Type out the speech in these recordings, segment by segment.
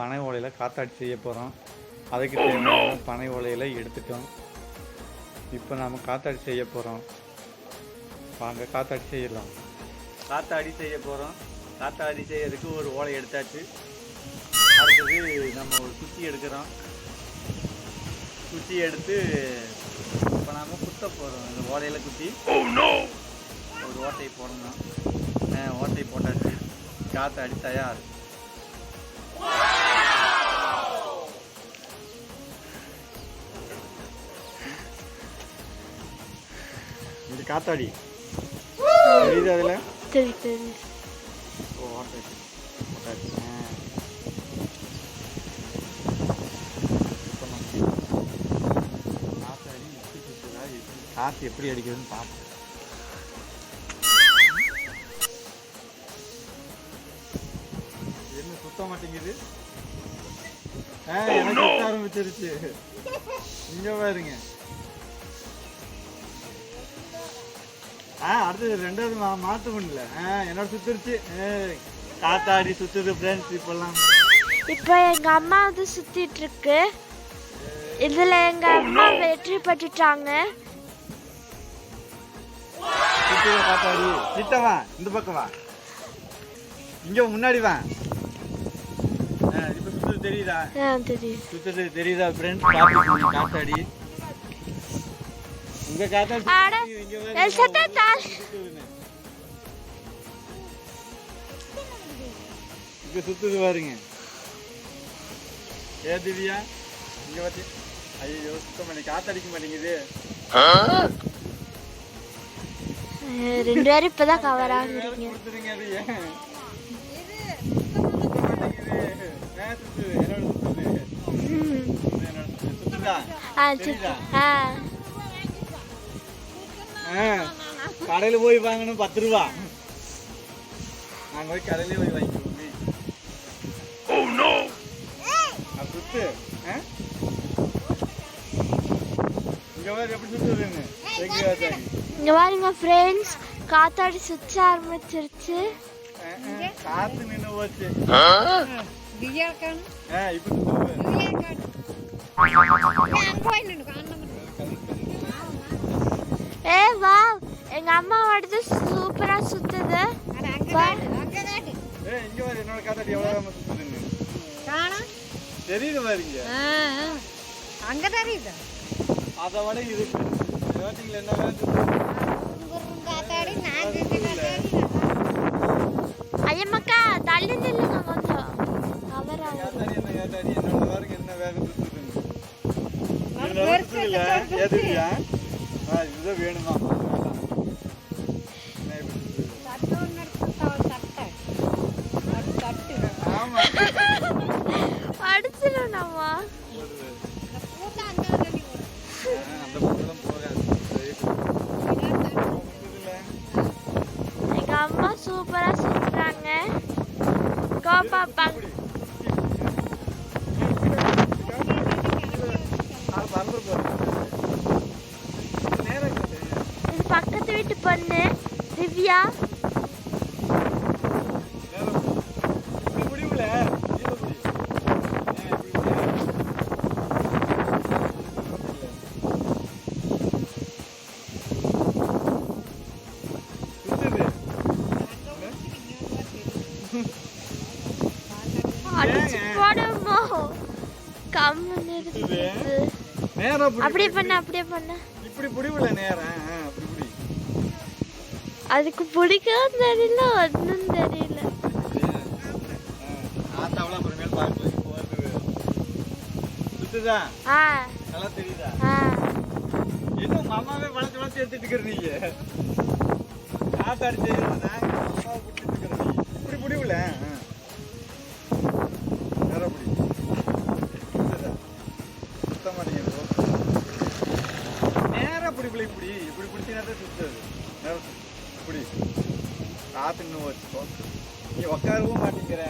பனை ஓலையில் காத்தாடி செய்ய போகிறோம் அதுக்கு தேவையான பனை ஓலையில் எடுத்துட்டோம். இப்போ நாம் காத்தாடி செய்ய போகிறோம் வாங்க காத்தாடி செய்யலாம். காத்தாடி செய்ய போகிறோம் காத்தாடி செய்யறதுக்கு ஒரு ஓலை எடுத்தாச்சு. அடுத்தது நம்ம ஒரு குச்சி எடுக்கிறோம். குச்சி எடுத்து இப்போ நாம குத்த போகிறோம் இந்த ஓலையில் குத்தி. ஒரு ஓட்டை போடணும். ஓட்டை போட்டாச்சு. காத்தாடி தயார். காத்தாடி. தெரியுது அதில். காத்தாடி எப்படி அடிக்குதுன்னு பார்ப்போம். என்ன சுத்த மாட்டேங்குது? சுத்த ஆரம்பிச்சிருச்சு. இங்க பாருங்க. ஆ அடுத்தது ரெண்டாவது மா மாத்து பண்ணல ஆ என்னோட சுத்துருச்சு. காத்தாடி சுத்துது ஃப்ரெண்ட்ஸ் இப்பெல்லாம். இப்போ எங்க அம்மா வந்து சுத்திட்டு இருக்கு இதுல எங்க அம்மா வெற்றி பெற்றுட்டாங்க சுத்துது காத்தாடி. கிட்ட வா இந்த பக்கம் வா. இங்க முன்னாடி வா. இப்ப சுத்துது தெரியுதா? ஆ தெரியுது. சுத்துது தெரியுதா ஃப்ரெண்ட்ஸ் காத்தாடி. காத்தாடி அட, சுத்துது, இங்க சுத்துது பாருங்க. ஏ திவ்யா இங்க பாத்தி ஐயோ சுத்தம் பண்ணி காத்தடிக்க மாட்டேங்குது. ரெண்டு பேரும் இப்பதான் கவர் ஆகுறீங்க கொடுத்துருங்க அது ஏன்? என்னோட சுத்துது. என்னோட சுத்துது. ஆ, கடையில் போய் வாங்கணும் பத்து ரூபா. நாங்கள் போய் கடையில போய் வாங்கிக்கோமே சுத்து பாருங்க ஃப்ரெண்ட்ஸ் காத்தாடி சுத்த ஆரம்பிச்சிருச்சு. காத்து நின்று போச்சு. ஏ வா. எங்க அம்மா அடுத்து சூப்பரா சுத்துது. தெரியுது பாருங்க அங்க தெரியுது? அத விட இது யோட்டிங்ல என்ன காத்தாடி நாங்க ஐயம்மாக்கா தள்ளி நில்லுங்க கொஞ்சம் அவராக என்ன காத்தாடி? என்னோட பாருங்க என்ன வேகம் இது? வேணுமா படிச்சிடும் நம்ம எங்க அம்மா சூப்பரா செஞ்சாங்க கோபா பாங்க புடி. அப்படியே பண்ண அப்படியே பண்ண. இப்படி புடிவுல நேரா ஆ, அப்படி புடி. அதுக்கு பிடிக்கவும் தெரியல ஒன்றும் தெரியல. ஆத்தாவெல்லாம் அப்புறமேல் பார்க்கலாம் இப்போ வருது சுத்துதா? ஆ. நல்லா தெரியுதா? ஆ. இன்னும் உங்க அம்மாவே வளர்த்து வளர்த்து எடுத்துட்டு இருக்கிற நீங்க காத்தாடி செய்யறது நாங்க அம்மாவை பிடிச்சிட்டு இருக்கிற நீ இப்படி இப்படி இப்படி பிடிச்சினா சுத்துது. நேரா சுத்து. இப்படி காத்து இன்னும் வச்சுக்கோ நீ உட்காரவும் மாட்டேங்கிற.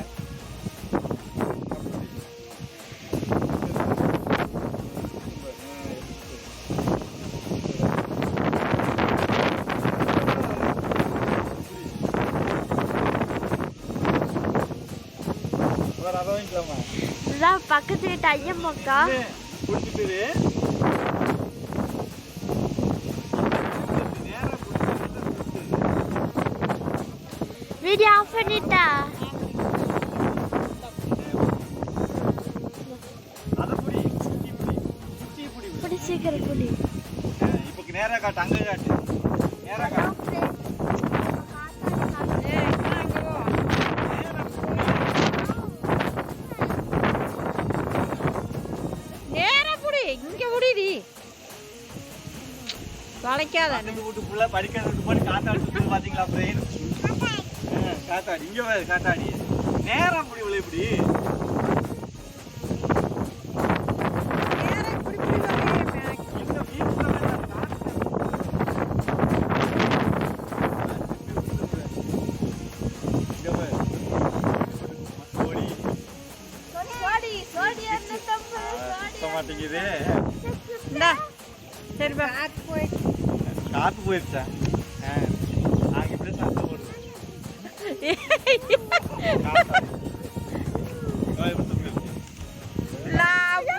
பக்கத்து வீட்டு ஐயம்மக்கா. பிடிச்சிட்டு வீடியோ ஆஃப் பண்ணிட்டா பிடி பிடி பிடி சீக்கிரம் குடி இப்போ நேரா காட்டு அங்க காட்டு. நேரா காட்டு. புடி இங்க புடிடி. வளைக்காத. படிக்கிறதுக்கு போய் காத்தாடி பாத்தீங்களா பிரெயின் காத்தாடி இங்கே வேறு காத்தாடி நேரம் முடிவில் இப்படி மாட்டேங்குது சரிப்பா காத்து போயிடுச்சா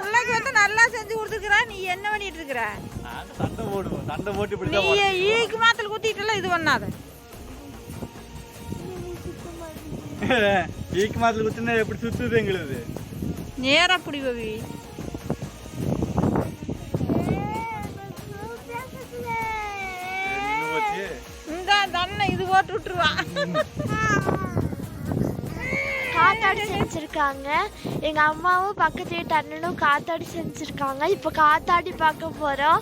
பிள்ளைக்கு வந்து நல்லா செஞ்சு கொடுத்துருக்குறா. நீ என்ன பண்ணிட்டு இருக்கிற? சண்டை போடுவோம். சண்டை போட்டு இப்படி நீ. ஈக்கு மாத்தல் குத்திட்டுல இது பண்ணாத. ஈக்கு மாத்துல குத்துனா எப்படி சுத்துது எங்களுது? நேரா புடி பவி. தன்னை இது போட்டு விட்டுருவா. காத்தாடி செஞ்சிருக்காங்க. எங்க அம்மாவும் பக்கத்து வீட்டு அண்ணனும் காத்தாடி செஞ்சிருக்காங்க. இப்போ காத்தாடி பார்க்க போறோம்.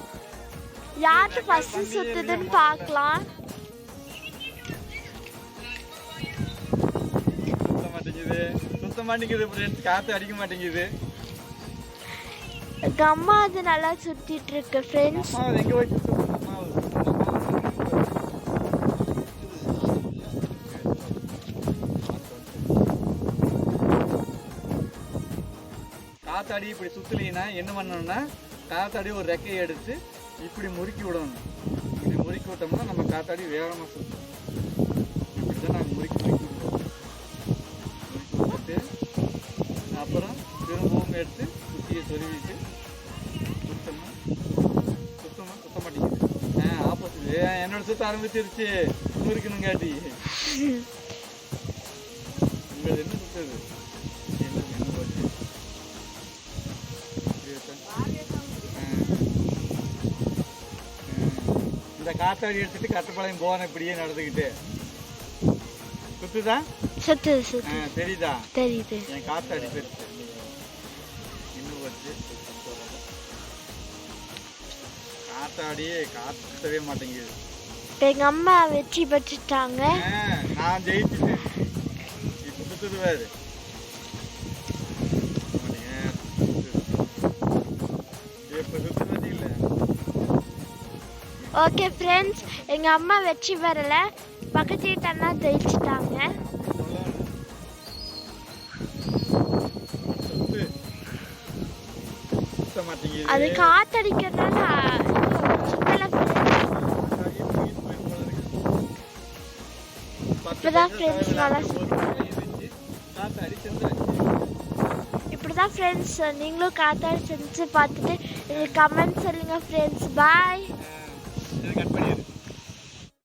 யாருக்கு ஃபர்ஸ்ட் சுத்துதுன்னு பார்க்கலாம். சுத்த மாட்டேங்குது. ஃப்ரெண்ட்ஸ் காத்து அடிக்க மாட்டேங்குது. எங்க அம்மா அது நல்லா சுத்திட்டு இருக்கு ஃப்ரெண்ட்ஸ் எங்க போய் காத்தாடி இப்படி சுத்தலைன்னா என்ன பண்ணணும்னா காத்தாடி ஒரு ரெக்கையை எடுத்து இப்படி முறுக்கி விடணும். இப்படி முறுக்கி விட்டோம்னா நம்ம காத்தாடி வேகமாக சுற்றும் இப்படி தான் நாங்கள் முறுக்கி முறுக்கி விடுவோம். முறுக்கி விட்டுட்டு அப்புறம் திரும்பவும் எடுத்து குச்சியை சொருவிட்டு சுத்தமாக சுத்தமாக சுத்த மாட்டேங்குது. ஆ ஆப்போசிட் என்னோட சுத்த ஆரம்பிச்சிருச்சு. முறுக்கணுங்காட்டி. உங்களது என்ன சுத்தது காத்தாடி எடுத்துட்டு கட்டப்பாளையம் போனேன் இப்படியே நடந்துக்கிட்டு. சுத்துதா? சுத்து ஆ, சுத்து தெரியுதா? தெரியுது. என் காத்தாடி பெருசு இன்னும் வச்சு காத்தாடியே காத்தவே மாட்டேங்குது. எங்க அம்மா வெற்றி பெற்றுட்டாங்க. நான் ஜெயிச்சுட்டேன். இப்ப சுத்துது பாரு ஓகே ஃப்ரெண்ட்ஸ் எங்க அம்மா வெற்றி பெறல பக்கத்து வீட்டு அண்ணா ஜெயிச்சிட்டாங்க. அது காத்தடிக்கிறதுனால பைசா friends நல்லா இப்படிதான் ஃப்ரெண்ட்ஸ் நீங்களும் காத்தாடி செஞ்சு பார்த்துட்டு கமெண்ட் சொல்லுங்க ஃப்ரெண்ட்ஸ் பாய்